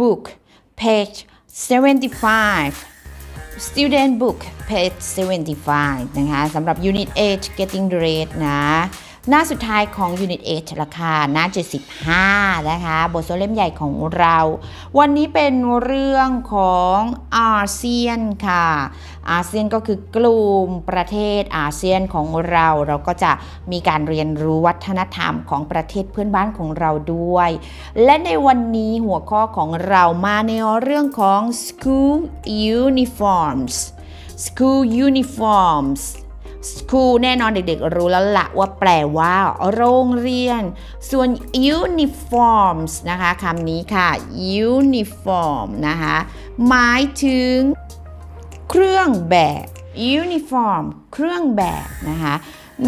book page 75 student book page 75 นะคะสำหรับ unit 8 getting r e a d นะ หน้าสุดท้ายของ Unit 8ราคาหน้า 75 นะคะ บทสนเล่มใหญ่ของเรา วันนี้เป็นเรื่องของอาเซียนค่ะ อาเซียนก็คือกลุ่มประเทศอาเซียนของเรา เราก็จะมีการเรียนรู้วัฒนธรรมของประเทศเพื่อนบ้านของเราด้วย และในวันนี้หัวข้อของเรามาในเรื่องของ school uniforms school uniforms school แน่นอนเด็กๆ รู้แล้วละว่าแปลว่าโรงเรียน ส่วน uniforms นะคะคำนี้ค่ะ uniform นะคะหมายถึงเครื่องแบบ uniform เครื่องแบบนะคะ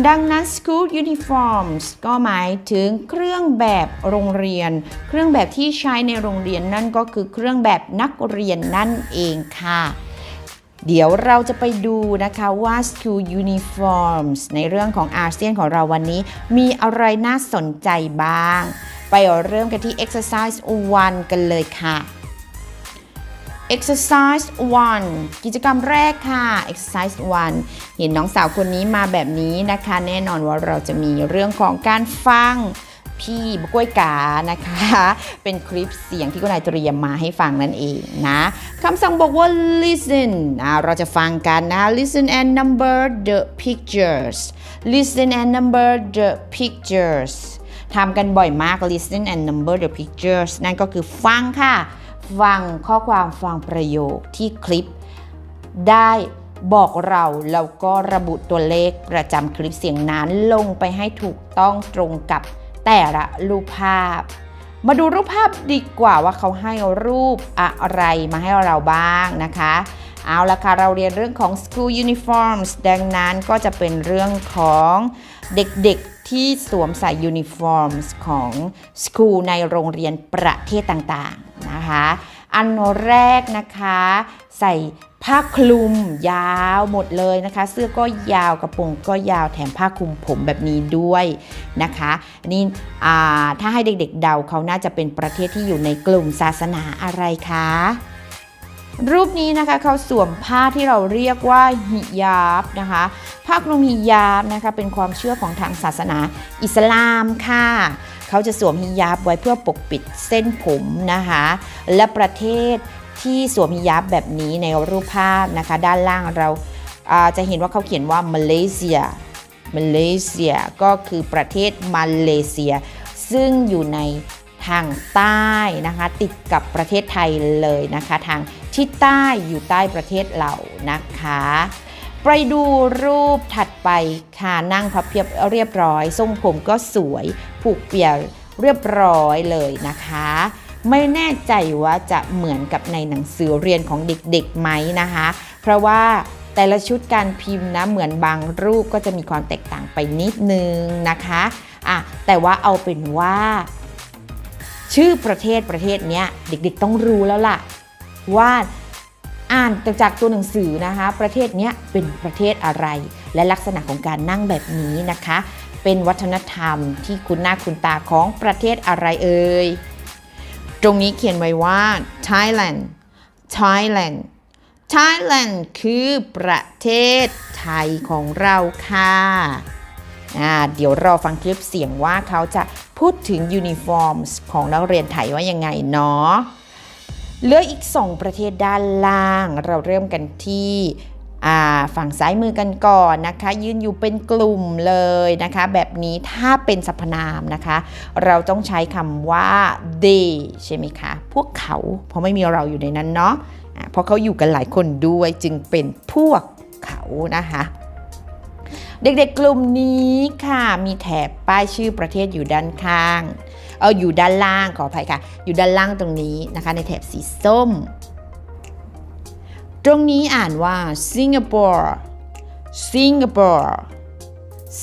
ดังนั้น school uniforms ก็หมายถึงเครื่องแบบโรงเรียน เครื่องแบบที่ใช้ในโรงเรียนนั่นก็คือเครื่องแบบนักเรียนนั่นเองค่ะ เดี๋ยวเราจะไปดูนะคะว่า school uniforms ในเรื่องของอาเซียนของเราวันนี้ มีอะไรน่าสนใจบ้าง ไปเริ่มกันที่ exercise 1 กันเลยค่ะ exercise 1 กิจกรรมแรกค่ะ exercise 1 เห็นน้องสาวคนนี้มาแบบนี้นะคะ แน่นอนว่าเราจะมีเรื่องของการฟัง พี่บกล้วยกานะคะ เป็นคลิปเสียงที่คุณนายเตรียมมาให้ฟังนั่นเองนะคำสั่งบอกว่า listen เราจะฟังกันนะ listen and number the pictures listen and number the pictures ทำกันบ่อยมาก listen and number the pictures นั่นก็คือฟังค่ะ ฟังข้อความฟังประโยคที่คลิป ได้บอกเราแล้วก็ระบุตัวเลขประจำคลิปเสียงนั้นลงไปให้ถูกต้องตรงกับ แต่ละรูปภาพ มาดูรูปภาพดีกว่าว่าเขาให้รูปอะไรมาให้เราบ้างนะคะ เอาละค่ะ เราเรียนเรื่องของ school uniforms ดังนั้นก็จะเป็นเรื่องของเด็กๆที่สวมใส่ uniforms ของ school ในโรงเรียนประเทศต่างๆนะคะ อันแรกนะคะ ใส่ ผ้าคลุมยาวหมดเลยนะคะ เสื้อก็ยาวกระโปรงก็ยาวแถมผ้าคลุมผมแบบนี้ด้วยนะคะนี่ถ้าให้เด็กๆเดาเขาน่าจะเป็นประเทศที่อยู่ในกลุ่มศาสนาอะไรคะรูปนี้นะคะเขาสวมผ้าที่เราเรียกว่าฮิญาบนะคะผ้าคลุมฮิญาบนะคะเป็นความเชื่อของทางศาสนาอิสลามค่ะเขาจะสวมฮิญาบไว้เพื่อปกปิดเส้นผมนะคะและประเทศ ที่สวมฮิญาบแบบนี้ในรูปภาพนะคะ ด้านล่างเราจะเห็นว่าเขาเขียนว่ามาเลเซียมาเลเซียก็คือประเทศมาเลเซีย ซึ่งอยู่ในทางใต้นะคะ ติดกับประเทศไทยเลยนะคะ ทางทิศใต้อยู่ใต้ประเทศเรานะคะ ไปดูรูปถัดไปค่ะนั่งพับเพียบเรียบร้อย ทรงผมก็สวยผูกเปียเรียบร้อยเลยนะคะ ไม่แน่ใจว่าจะเหมือนกับในหนังสือเรียนของเด็กๆไหมนะคะ เพราะว่าแต่ละชุดการพิมพ์นะเหมือนบางรูปก็จะมีความแตกต่างไปนิดนึงนะคะอะแต่ว่าเอาเป็นว่า ชื่อประเทศประเทศเนี้ยเด็กๆต้องรู้แล้วล่ะ ว่าอ่านจากตัวหนังสือนะคะ ประเทศนี้เป็นประเทศอะไร และลักษณะของการนั่งแบบนี้นะคะ เป็นวัฒนธรรมที่คุณหน้าคุณตาของประเทศอะไรเอ่ย ตรงนี้เขียนไว้ว่า Thailand Thailand Thailand คือประเทศไทยของเราค่ะเดี๋ยวรอฟังคลิปเสียงว่าเขาจะพูดถึงยูนิฟอร์มของนักเรียนไทยว่ายังไงเนาะเหลืออีก 2 ประเทศด้านล่าง เราเริ่มกันที่ ฝั่งซ้ายมือกันก่อนนะคะ ยืนอยู่เป็นกลุ่มเลยนะคะ แบบนี้ถ้าเป็นสรรพนามนะคะ เราต้องใช้คำว่า they ใช่ไหมคะ พวกเขา เพราะไม่มีเราอยู่ในนั้นเนาะะเพราะเขาอยู่กันหลายคนด้วยจึงเป็นพวกเขานะคะเด็กๆ กลุ่มนี้ค่ะมีแถบป้ายชื่อประเทศอยู่ด้านข้าง เอออยู่ด้านล่างขออภัยค่ะ อยู่ด้านล่างตรงนี้นะคะ ในแถบสีส้ม ตรงนี้อ่านว่าสิงคโปร์สิงคโปร์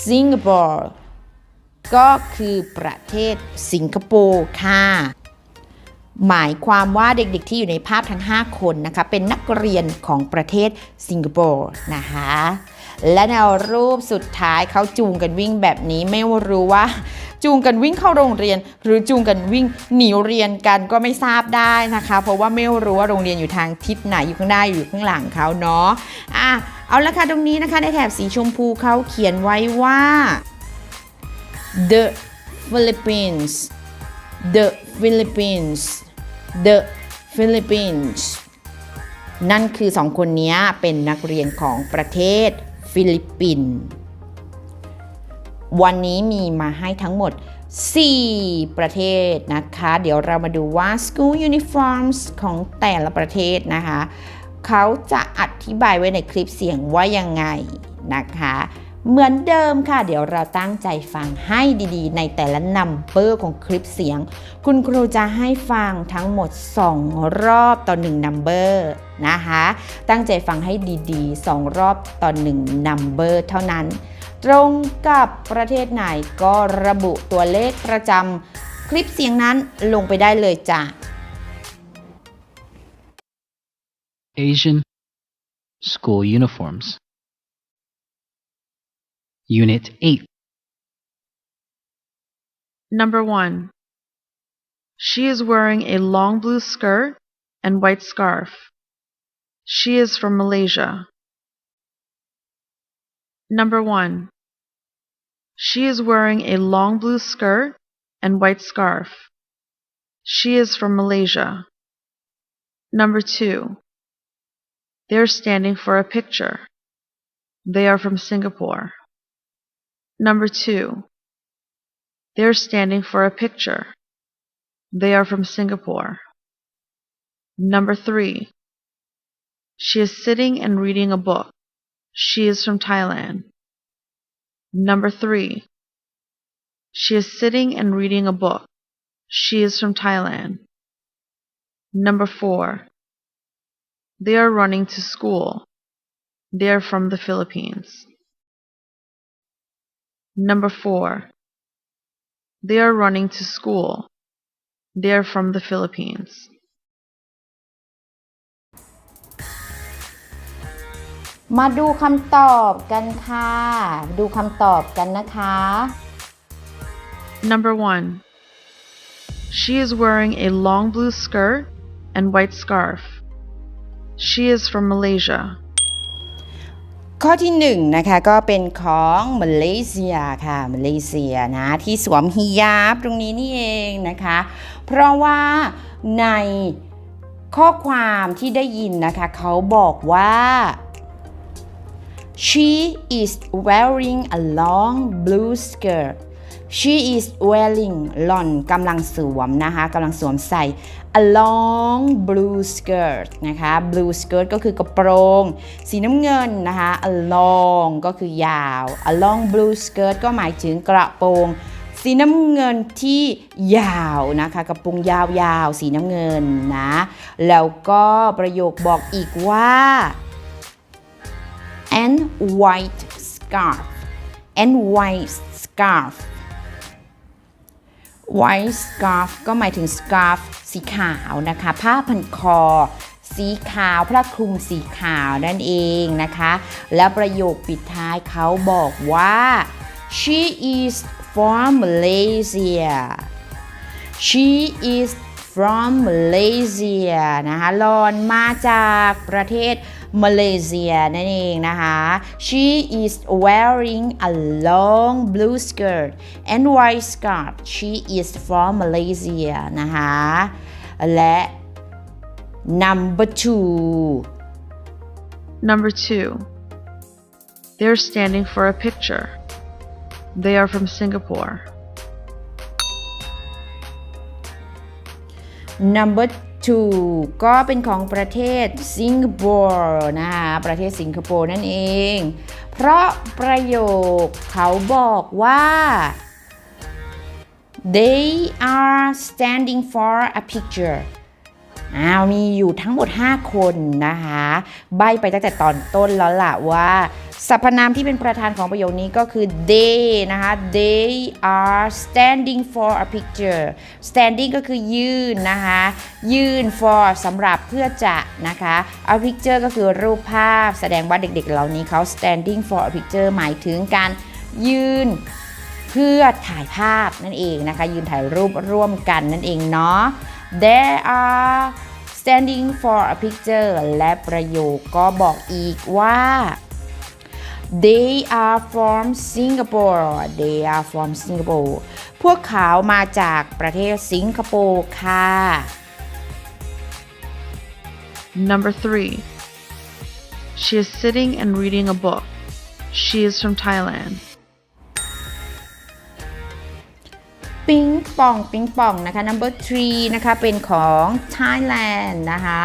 สิงคโปร์ก็คือประเทศสิงคโปร์ค่ะ หมายความว่าเด็กๆที่อยู่ในภาพทั้ง 5 คนนะคะ เป็นนักเรียนของประเทศสิงคโปร์นะคะ และในวรูปสุดท้ายเขาจูงกันวิ่งแบบนี้ไม่รู้ว่า จูงกันวิ่งเข้าโรงเรียน หรือจูงกันวิ่งหนีเรียนกันก็ไม่ทราบได้นะคะ เพราะว่าไม่รู้ว่าโรงเรียนอยู่ทางทิศไหนอยู่ข้างหน้าอยู่ข้างหลังเขาเนาะอะเอาละค่ะตรงนี้นะคะในแถบสีชมพูเขาเขียนไว้ว่า the Philippines the Philippines the Philippines นั่นคือสองคนนี้เป็นนักเรียนของประเทศฟิลิปปินส์ วันนี้มีมาให้ทั้งหมด 4 ประเทศนะคะ เดี๋ยวเรามาดูว่า school uniforms ของแต่ละประเทศนะคะ เขาจะอธิบายไว้ในคลิปเสียงว่ายังไงนะคะ เหมือนเดิมค่ะ เดี๋ยวเราตั้งใจฟังให้ดีๆ ในแต่ละนัมเบอร์ของคลิปเสียง คุณครูจะให้ฟังทั้งหมด 2 รอบต่อ1นัมเบอร์นะคะ ตั้งใจฟังให้ดีๆ 2 รอบต่อ1นัมเบอร์เท่านั้น ตรงกับประเทศไหนก็ระบุตัวเลขประจำคลิปเสียงนั้นลงไปได้เลยจ้ะ Asian school uniforms. Unit 8. Number 1. She is wearing a long blue skirt and white scarf. She is from Malaysia. Number 1. She is wearing a long blue skirt and white scarf. She is from Malaysia. Number 2. They are standing for a picture. They are from Singapore. Number 2. They are standing for a picture. They are from Singapore. Number 3. She is sitting and reading a book. She is from Thailand. Number 3. She is sitting and reading a book. She is from Thailand. Number 4. They are running to school. They are from the Philippines. Number 4. They are running to school. They are from the Philippines. มาดูคำตอบกันค่ะ ดูคำตอบกันนะคะ Number 1. She is wearing a long blue skirt and white scarf. She is from Malaysia. ข้อที่หนึ่งนะคะก็เป็นของมาเลเซียค่ะมาเลเซียนะที่สวมฮิญาบตรงนี้นี่เองนะคะ เพราะว่าในข้อความที่ได้ยินนะคะ เขาบอกว่า she is wearing a long blue skirt she is wearing หล่อนกำลังสวมนะคะกำลังสวมใส่ a long blue skirt นะคะ blue skirt ก็คือกระโปรง สีน้ำเงินนะคะ a long ก็คือยาว a long blue skirt ก็หมายถึงกระโปรง สีน้ำเงินที่ยาวนะคะกระโปรงยาวๆ สีน้ำเงินนะ แล้วก็ประโยคบอกอีกว่า and white scarf and white scarf white scarf ก็หมายถึง scarf สีขาวนะคะ ผ้าพันคอ สีขาวผ้าคลุมสีขาวนั่นเองนะคะ แล้วประโยคปิดท้ายเขาบอกว่า she is from Malaysia she is from Malaysia นะคะหลอนมาจากประเทศ มาเลเซียนั่นเองนะคะ she is wearing a long blue skirt and white scarf she is from Malaysia นะคะและ number two Number 2. They are standing for a picture. They are from Singapore. number ก็เป็นของประเทศสิงคโปร์นะคะประเทศสิงคโปร์นั่นเอง เพราะประโยคเขาบอกว่า they are standing for a picture อ้าวมีอยู่ทั้งหมด 5 คนนะคะ ใบไปตั้งแต่ตอนต้นแล้วล่ะว่า สรรพนามที่เป็นประธานของประโยคนี้ก็คือ they นะคะ they are standing for a picture standing ก็คือยืนนะคะ ยืน for สำหรับเพื่อจะนะคะ a picture ก็คือรูปภาพ แสดงว่าเด็กๆ เหล่านี้เขา standing for a picture หมายถึงการยืนเพื่อถ่ายภาพนั่นเองนะคะ ยืนถ่ายรูปร่วมกันนั่นเองเนาะ There are standing for a picture และประโยคก็บอกอีกว่า They are from Singapore They are from Singapore พวกเขามาจากประเทศสิงคโปร์ค่ะ Number three. She is sitting and reading a book. She is from Thailand. ปิงปองปิงปองนะคะ number three นะคะเป็นของ Thailand นะคะ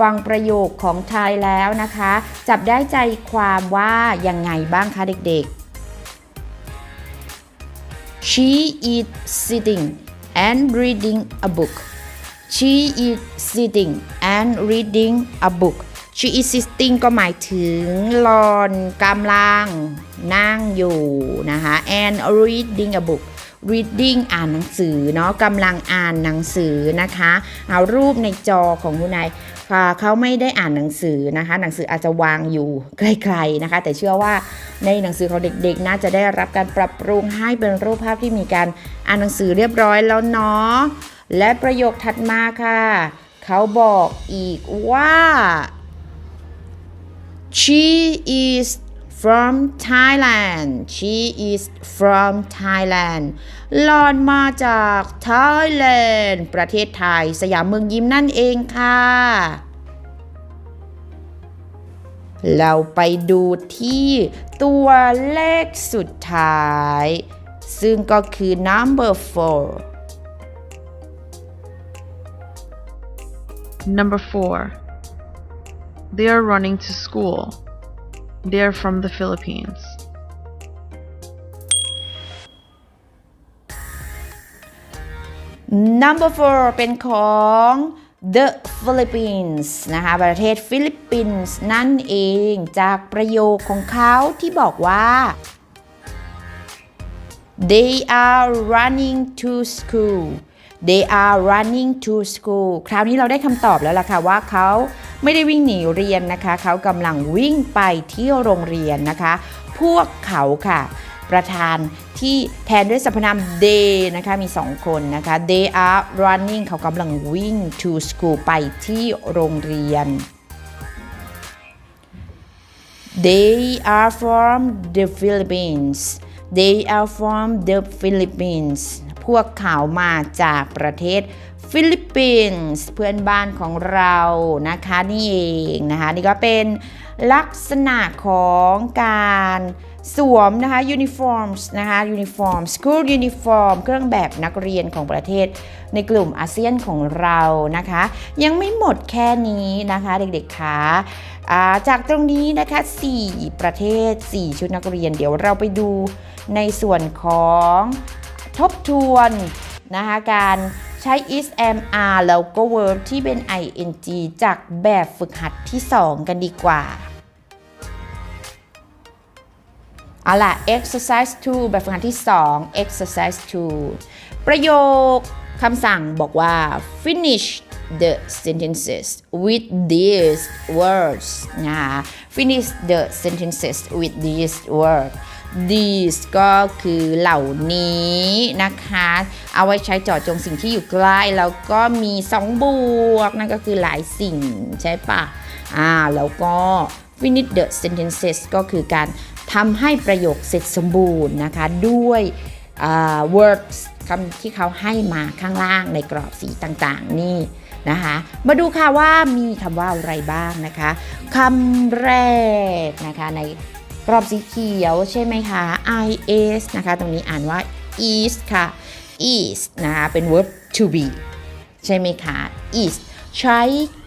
ฟังประโยคของไทยแล้วนะคะ จับได้ใจความว่ายังไงบ้างคะเด็กๆ She is sitting and reading a book She is sitting and reading a book She is sitting ก็หมายถึงหลอนกำลังนั่งอยู่นะคะ and reading a book reading อ่านหนังสือเนาะกำลังอ่านหนังสือนะคะเอารูปในจอของคุณนายค่ะเขาไม่ได้อ่านหนังสือนะคะ หนังสืออาจจะวางอยู่ไกลๆนะคะ แต่เชื่อว่าในหนังสือของเด็กๆ น่าจะได้รับการปรับปรุงให้เป็นรูปภาพที่มีการอ่านหนังสือเรียบร้อยแล้วเนาะและประโยคถัดมาค่ะ เขาบอกอีกว่า She is from Thailand She is from Thailand หลอนมาจาก Thailand ประเทศไทย สยามเมืองยิ้มนั่นเองค่ะ เราไปดูที่ตัวเลขสุดท้าย ซึ่งก็คือ number four Number four. They are running to school. They're from the Philippines. number four เป็นของ the Philippines นะคะ ประเทศฟิลิปปินส์นั่นเองจากประโยคของเขาที่บอกว่า they are running to school they are running to school คราวนี้เราได้คำตอบแล้วล่ะค่ะว่าเขา ไม่ได้วิ่งหนีเรียนนะคะ เขากำลังวิ่งไปที่โรงเรียนนะคะ พวกเขาค่ะ ประธานที่แทนด้วยสรรพนาม they นะคะ มี 2 คนนะคะ they are running เขากำลังวิ่ง to school ไปที่โรงเรียน They are from the Philippines. They are from the Philippines. พวกเขามาจากประเทศฟิลิปปินส์เพื่อนบ้านของเรานะคะนี่เองนะคะนี่ก็เป็นลักษณะของการสวมนะคะ uniforms นะคะ uniform school uniform เครื่องแบบนักเรียนของประเทศในกลุ่มอาเซียนของเรานะคะ ยังไม่หมดแค่นี้นะคะเด็กๆคะอ่าจากตรงนี้นะคะ 4 ประเทศ 4 ชุดนักเรียน เดี๋ยวเราไปดูในส่วนของ ทบทวนนะคะการใช้ is am are แล้วก็ verb ที่เป็น ing จากแบบฝึกหัดที่ 2 กันดีกว่าเอาล่ะ exercise 2 แบบฝึกหัดที่ 2 exercise 2 ประโยคคำสั่งบอกว่า finish the sentences with these words นะคะ finish the sentences with these words these ก็คือเหล่านี้นะคะ เอาไว้ใช้เจาะจงสิ่งที่อยู่ใกล้ แล้วก็มี2บวก นั่นก็คือหลายสิ่งใช่ปะอ่า แล้วก็ finish the sentences ก็คือการทำให้ประโยคเสร็จสมบูรณ์นะคะ ด้วยอ่า words คำที่เขาให้มาข้างล่างในกรอบสีต่างๆ นี่นะคะ มาดูค่ะว่ามีคำว่าอะไรบ้างนะคะคำแรกนะคะใน กรอบสีเขียวใช่ไหมคะ is นะคะ ตรงนี้อ่านว่า is ค่ะ is นะคะเป็น verb to be ใช่ไหมคะ is ใช้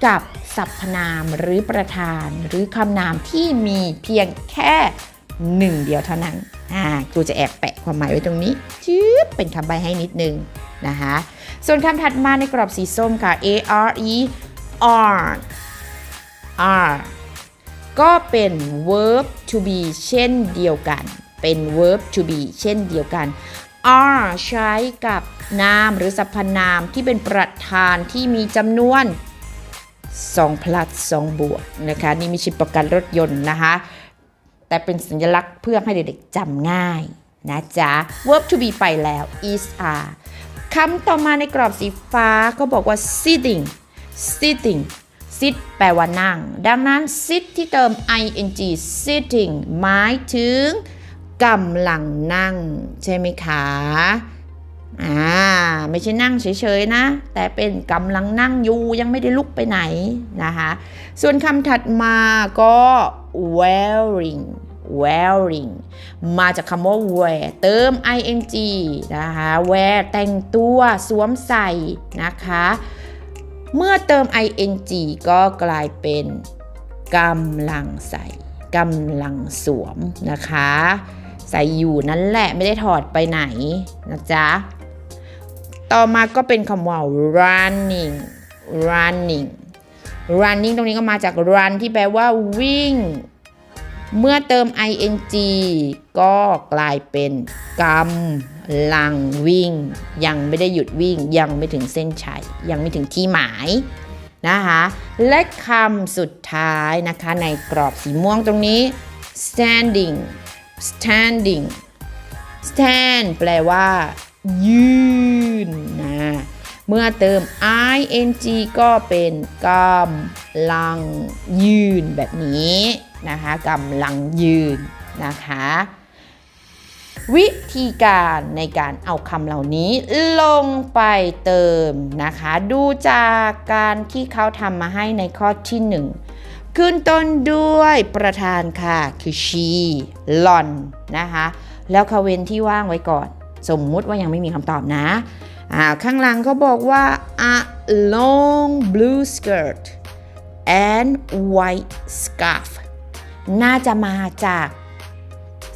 กับสรรพนามหรือประธาน หรือคำนามที่มีเพียงแค่หนึ่งเดียวเท่านั้น อ่าครูจะแอบแปะความหมายไว้ตรงนี้จื๊บเป็นคำใบให้นิดนึงนะคะ ส่วนคำถัดมาในกรอบสีส้มค่ะ a r e are are ก็เป็น verb to be เช่นเดียวกัน เป็น verb to be เช่นเดียวกัน are ใช้กับนามหรือสรรพนามที่เป็นประธานที่มีจำนวน2 plus 2 บวกนะคะ นี่ไม่ใช่ประกันรถยนต์นะคะ แต่เป็นสัญลักษณ์เพื่อให้เด็กๆจำง่ายนะจ๊ะ verb to be ไปแล้ว is are คำต่อมาในกรอบสีฟ้าก็บอกว่า sitting sitting sit แปลว่านั่ง ดังนั้น sit ที่เติม ing sitting หมายถึงกำลังนั่ง ใช่ไหมคะ อ่า ไม่ใช่นั่งเฉยๆนะ แต่เป็นกำลังนั่งอยู่ยังไม่ได้ลุกไปไหนนะคะ ส่วนคำถัดมาก็ wearing wearing มาจากคำว่า wear เติม ing นะคะ wear แต่งตัวสวมใส่นะคะ เมื่อเติม ing ก็กลายเป็นกำลังใส่กำลังสวมนะคะ ใส่อยู่นั่นแหละไม่ได้ถอดไปไหนนะจ๊ะ ต่อมาก็เป็นคำว่า running running running ตรงนี้ก็มาจาก run ที่แปลว่าวิ่ง เมื่อเติม ing ก็กลายเป็นกำลังวิ่ง ยังไม่ได้หยุดวิ่งยังไม่ถึงเส้นชัย ยังไม่ถึงที่หมายนะคะ และคำสุดท้ายนะคะในกรอบสีม่วงตรงนี้ standing standing stand แปลว่า ยืนนะเมื่อเติม ing ก็เป็นกำลังยืนแบบนี้ นะคะกำลังยืนนะคะ วิธีการในการเอาคำเหล่านี้ลงไปเติมนะคะ ดูจากการที่เขาทำมาให้ในข้อที่หนึ่งขึ้นต้นด้วยประธานค่ะคือ she หลอนนะคะแล้วคาเวนที่ว่างไว้ก่อน สมมุติว่ายังไม่มีคำตอบนะอ่าข้างหลังเขาบอกว่า a long blue skirt and white scarf น่าจะมาจาก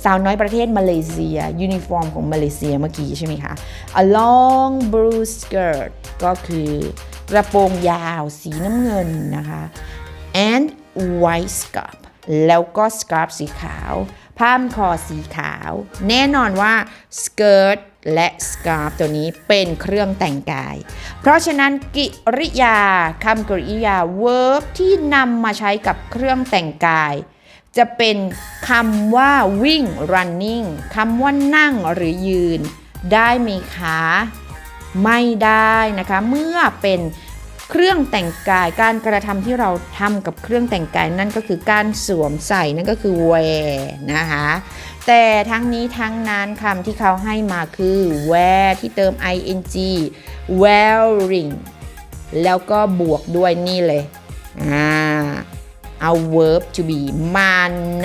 สาวน้อยประเทศมาเลเซีย ยูนิฟอร์มของมาเลเซียเมื่อกี้ใช่ไหมคะ a long blue skirt ก็คือกระโปรงยาวสีน้ำเงินนะคะ and white scarf แล้วก็ scarf สีขาวผ้าพันคอสีขาว แน่นอนว่า skirt และ scarf ตัวนี้เป็นเครื่องแต่งกาย เพราะฉะนั้นกิริยาคำกริยา verb ที่นำมาใช้กับเครื่องแต่งกาย จะเป็นคำว่าวิ่ง running คำว่านั่งหรือยืน ได้ไหมคะ ไม่ได้นะคะ เมื่อเป็นเครื่องแต่งกาย การกระทำที่เราทำกับเครื่องแต่งกายนั่นก็คือการสวมใส่นั่นก็คือ wear นะคะ แต่ทั้งนี้ทั้งนั้นคำที่เขาให้มาคือ wear ที่เติม ing wearing แล้วก็บวกด้วยนี่เลยอ่า เอา verb to be มา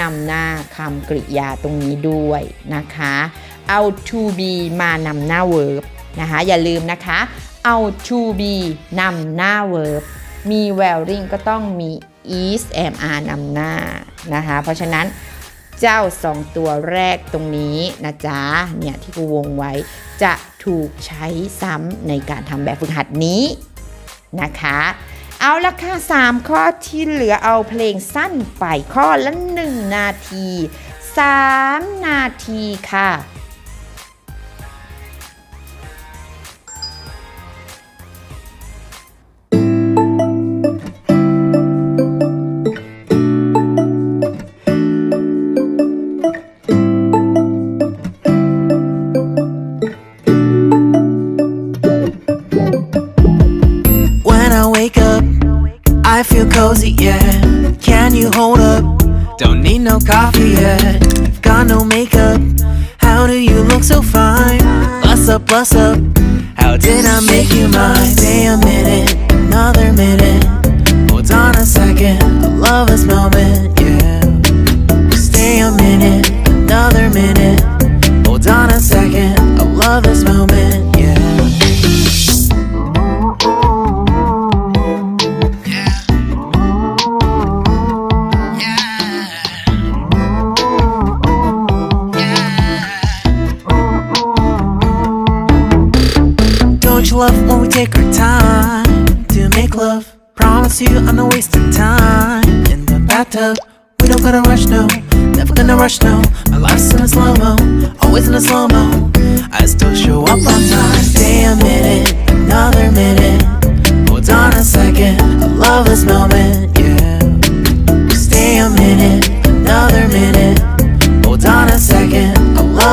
นำหน้าคำกริยาตรงนี้ด้วยนะคะ เอา to be มานำหน้า verb นะคะ อย่าลืมนะคะ เอา to be นำหน้า verb มี wearing ก็ต้องมี is am are นำหน้านะคะ เพราะฉะนั้นเจ้าสองตัวแรกตรงนี้นะจ๊ะ เนี่ยที่กูวงไว้จะถูกใช้ซ้ำในการทำแบบฝึกหัดนี้นะคะ เอาละค่ะ 3 ข้อที่เหลือเอาเพลงสั้นไปข้อละ 1 นาที 3 นาทีค่ะ hold up? Don't need no coffee yet. Got no makeup. How do you look so fine? Bust up, bust up. How did I make you mine? Stay a minute, another minute. Hold on a second, I love this moment, yeah. Stay a minute, another minute. Hold on a second, I love this moment,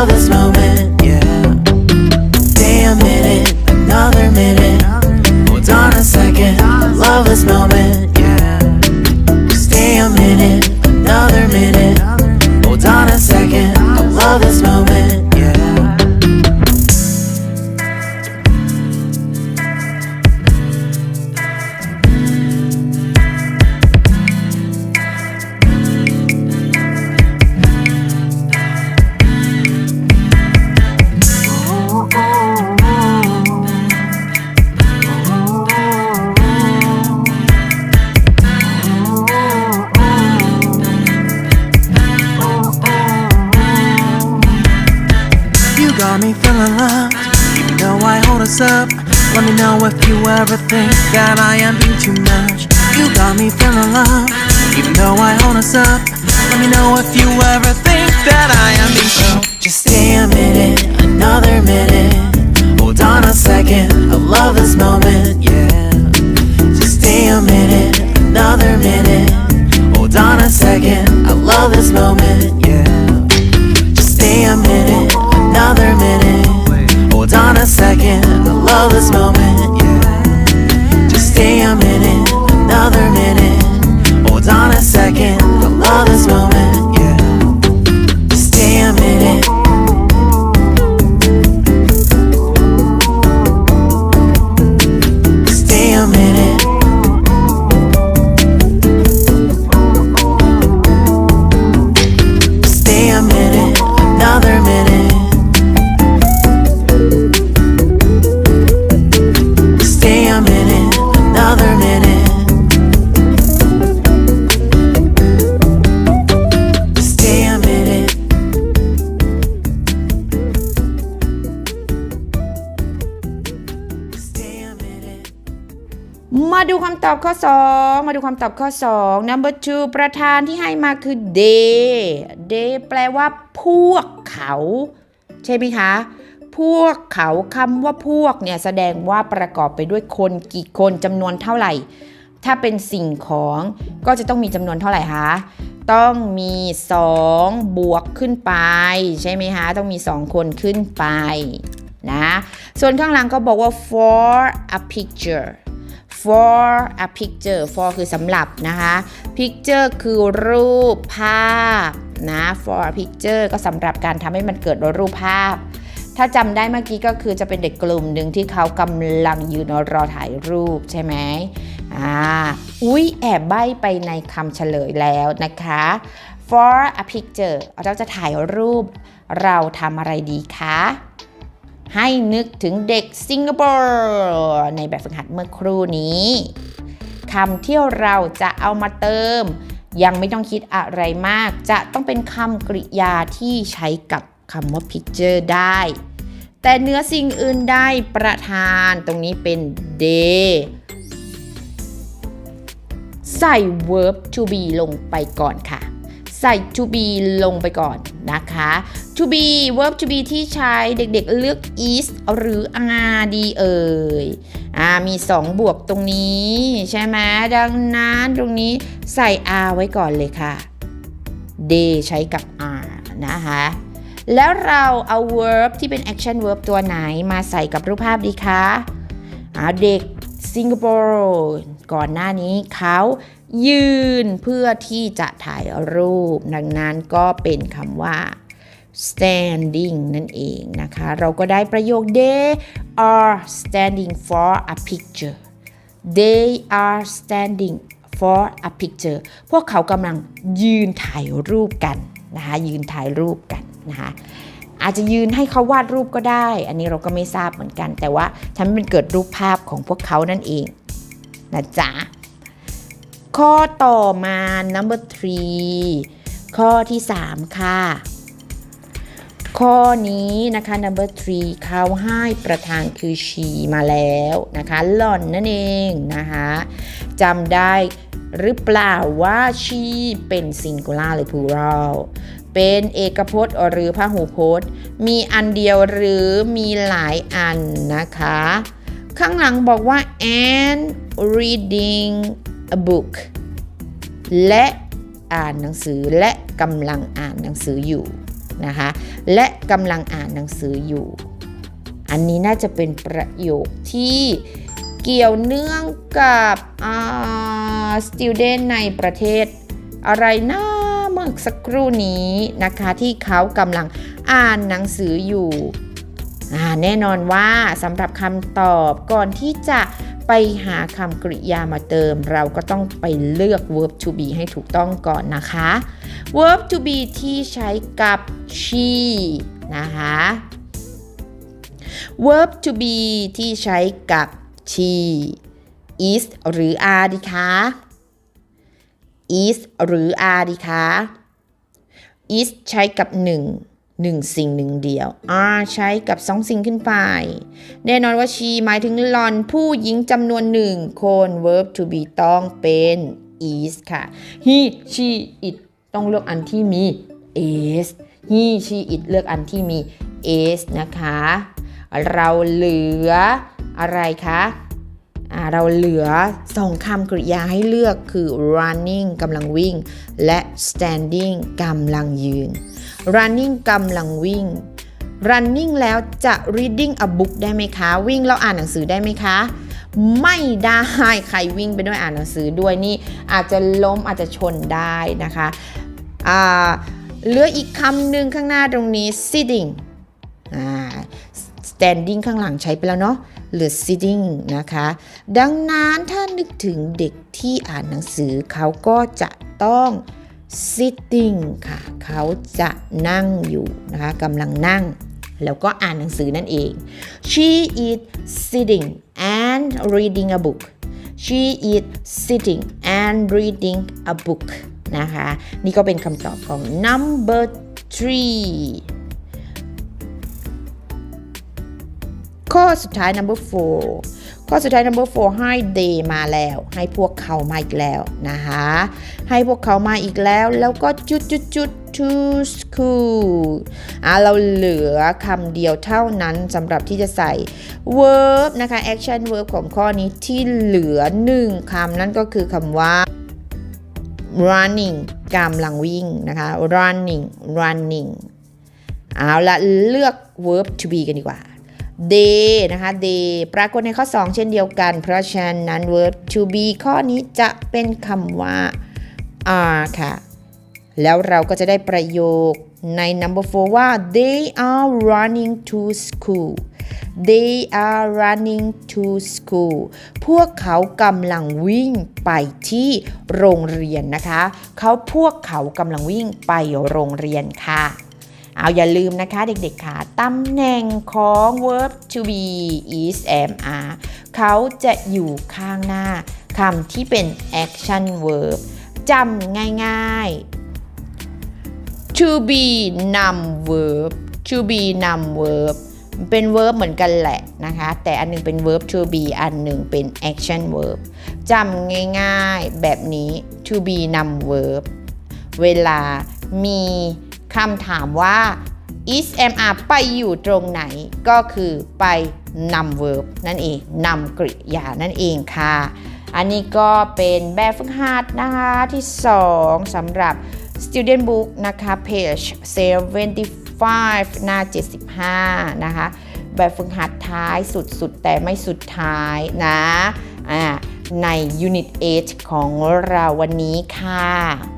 This is you ever think that I am being too much. You got me feeling loved, even though I hold us up. Let me know if you ever think that I am being so. Just stay a minute, another minute. Hold on a second, I love this moment, yeah. Just stay a minute, another minute. Hold on a second, I love this moment, yeah. Just stay a minute, another minute. Hold on a second, I love this moment, yeah. A minute, another minute. Hold on a second, ข้อ 2 มาดูคำตอบข้อ 2 number two ประธานที่ให้มาคือ they they แปลว่าพวกเขา ใช่ไหมคะ พวกเขาคำว่าพวกเนี่ย แสดงว่าประกอบไปด้วยคนกี่คนจำนวนเท่าไหร่ ถ้าเป็นสิ่งของก็จะต้องมีจำนวนเท่าไหร่คะต้องมี 2 บวกขึ้นไป ใช่ไหมคะ ต้องมี 2 คนขึ้นไปนะ ส่วนข้างหลังก็บอกว่า for a picture for a picture for คือสำหรับนะคะ picture คือรูปภาพนะ for a picture ก็สำหรับการทำให้มันเกิดรูปภาพ ถ้าจำได้เมื่อกี้ก็คือจะเป็นเด็กกลุ่มหนึ่งที่เขากำลังยืนรอถ่ายรูปใช่ไหมอ่าอุ๊ย แอบใบ้ไปในคำเฉลยแล้วนะคะ for a picture เราจะถ่ายรูปเราทำอะไรดีคะ ให้นึกถึงเด็กสิงคโปร์ในแบบฝึกหัดเมื่อครู่นี้คำที่เราจะเอามาเติม ยังไม่ต้องคิดอะไรมาก จะต้องเป็นคำกริยาที่ใช้กับคำว่า picture ได้ แต่เนื้อสิ่งอื่นได้ประธานตรงนี้เป็น day ใส่ verb to be ลงไปก่อนค่ะ ใส่ to be ลงไปก่อนนะคะ to be verb to be ที่ใช้เด็กๆเลือก is หรือ are ดีเอ่ยอ่ามี 2 บวกตรงนี้ใช่ไหมดังนั้นตรงนี้ใส่ are ไว้ก่อนเลยค่ะ they ใช้กับ are นะคะแล้วเราเอา verb ที่เป็น action verb ตัวไหนมาใส่กับรูปภาพดีคะเด็กสิงคโปร์ก่อนหน้านี้เขา ยืนเพื่อที่จะถ่ายรูป ดังนั้นก็เป็นคำว่า standing นั่นเองนะคะ เราก็ได้ประโยค they are standing for a picture they are standing for a picture พวกเขากำลังยืนถ่ายรูปกันนะคะยืนถ่ายรูปกันนะคะอาจจะยืนให้เขาวาดรูปก็ได้ อันนี้เราก็ไม่ทราบเหมือนกัน แต่ว่าทำให้มันเกิดรูปภาพของพวกเขานั่นเองนะจ๊ะ ข้อต่อมา number three ข้อที่ 3 ค่ะ ข้อนี้นะคะ number three เขาให้ประธานคือ she มาแล้วนะคะหล่อนนั่นเองนะคะจำได้หรือเปล่าว่า she เป็น singular หรือ plural เป็นเอกพจน์หรือพหูพจน์ มีอันเดียวหรือมีหลายอันนะคะ ข้างหลังบอกว่า and reading a book และอ่านหนังสือและกำลังอ่านหนังสืออยู่นะคะและกำลังอ่านหนังสืออยู่ อันนี้น่าจะเป็นประโยคที่เกี่ยวเนื่องกับอ่า student ในประเทศ อะไรนะเมื่อสักครู่นี้นะคะที่เขากำลังอ่านหนังสืออยู่แน่นอนว่าสำหรับคำตอบก่อนที่จะ ไปหาคำกริยามาเติม เราก็ต้องไปเลือก verb to be ให้ถูกต้องก่อนนะคะ verb to be ที่ใช้กับ she นะคะ verb to be ที่ใช้กับ she is หรือ are ดีคะ is หรือ are ดีคะ is ใช้กับ 1 1สิ่งหนึ่งเดียว are ใช้กับ2สิ่งขึ้นไป แน่นอนว่า she หมายถึงหลอนผู้หญิงจำนวนหนึ่งคน verb to be ต้องเป็น is ค่ะ he she it ต้องเลือกอันที่มี is he she it เลือกอันที่มี is นะคะ เราเหลืออะไรคะเราเหลือสองคำกริยาให้เลือกคือ running กำลังวิ่ง และ standing กำลังยืน running กำลังวิ่ง running แล้วจะ reading a book ได้ไหมคะ วิ่งแล้วอ่านหนังสือได้ไหมคะ ไม่ได้ใครวิ่งไปด้วยอ่านหนังสือด้วยนี่อาจจะล้มอาจจะชนได้นะคะอ่าเหลืออีกคำหนึ่งข้างหน้าตรงนี้ sitting อ่า standing ข้างหลังใช้ไปแล้วเนาะเหลือ sitting นะคะ ดังนั้นถ้านึกถึงเด็กที่อ่านหนังสือเขาก็จะต้อง sitting ค่ะ เขาจะนั่งอยู่นะคะกำลังนั่ง แล้วก็อ่านหนังสือนั่นเอง she is sitting and reading a book she is sitting and reading a book นะคะ นี่ก็เป็นคำตอบของ number three ข้อสุดท้าย number four ข้อสุดท้าย number four ให้ they มาแล้ว ให้พวกเขามาอีกแล้วนะคะ ให้พวกเขามาอีกแล้ว แล้วก็จุดจุดจุด to school อะเราเหลือคำเดียวเท่านั้นสำหรับที่จะใส่ verb นะคะ action verb ของข้อนี้ที่เหลือหนึ่งคำนั่นก็คือคำว่า running กำลังวิ่งนะคะ running running เอาละเลือก verb to be กันดีกว่า they นะคะ they ปรากฏในข้อ 2 เช่นเดียวกัน เพราะฉะนั้น verb to be ข้อนี้จะเป็นคำว่า are ค่ะ แล้วเราก็จะได้ประโยคใน number 4 ว่า they are running to school they are running to school พวกเขากำลังวิ่งไปที่โรงเรียนนะคะ เขาพวกเขากำลังวิ่งไปโรงเรียนค่ะ เอาอย่าลืมนะคะเด็กๆค่ะตำแหน่งของ verb to be is am are เขาจะอยู่ข้างหน้าคำที่เป็น action verb จำง่ายๆ to be นำ verb to be นำ verb เป็น verb เหมือนกันแหละนะคะ แต่อันหนึงเป็น verb to be อันหนึ่งเป็น action verb จำง่ายๆแบบนี้ to be นำ verb เวลามี คำถามว่า ismr ไปอยู่ตรงไหนก็คือไปนำ verb นั่นเองนำกริยานั่นเองค่ะ อันนี้ก็เป็นแบบฝึกหัดนะคะที่ 2สำหรับ student book นะคะ page 75 หน้า 75 นะคะ แบบฝึกหัดท้ายสุดๆแต่ไม่สุดท้ายนะอ่าใน unit 8 ของเราวันนี้ค่ะ